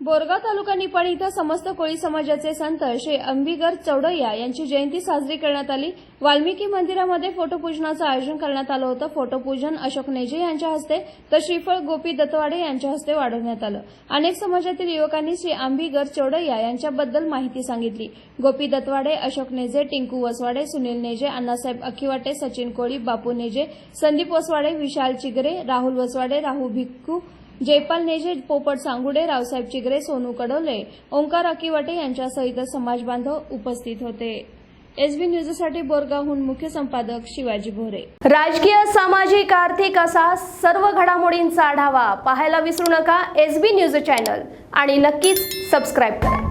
बोरगाव तालुका पण इथं समस्त कोळी समाजाचे संत श्री अंबिगर चौडय्या यांची जयंती साजरी करण्यात आली. वाल्मिकी मंदिरामध्ये फोटोपूजनाचं आयोजन करण्यात आलं होतं. फोटोपूजन अशोक नेजे यांच्या हस्ते तर श्रीफळ गोपी दत्तवाडे यांच्या हस्ते वाढवण्यात आलं. अनेक समाजातील युवकांनी श्री आंबीगर चौडय्या यांच्याबद्दल माहिती सांगितली. गोपी दत्तवाडे अशोक नेजे टिंकू वसवाडे सुनील नेजे अण्णासाहेब अखिवाटे सचिन कोळी बापू नेजे संदीप वसवाडे विशाल चिगरे राहुल वसवाडे राहू भिक्खू जयपाल नेजे पोपट सांगुडे रावसाहेब चिगरे सोनू कडोले ओंकार अकिवाटे यांच्यासह इतर समाज बांधव उपस्थित होते. एसबी न्यूजसाठी बोरगावहून मुख्य संपादक शिवाजी भोरे. राजकीय सामाजिक आर्थिक असा सर्व घडामोडींचा आढावा पाहायला विसरू नका एसबी न्यूज चॅनल आणि नक्कीच सबस्क्राईब करा.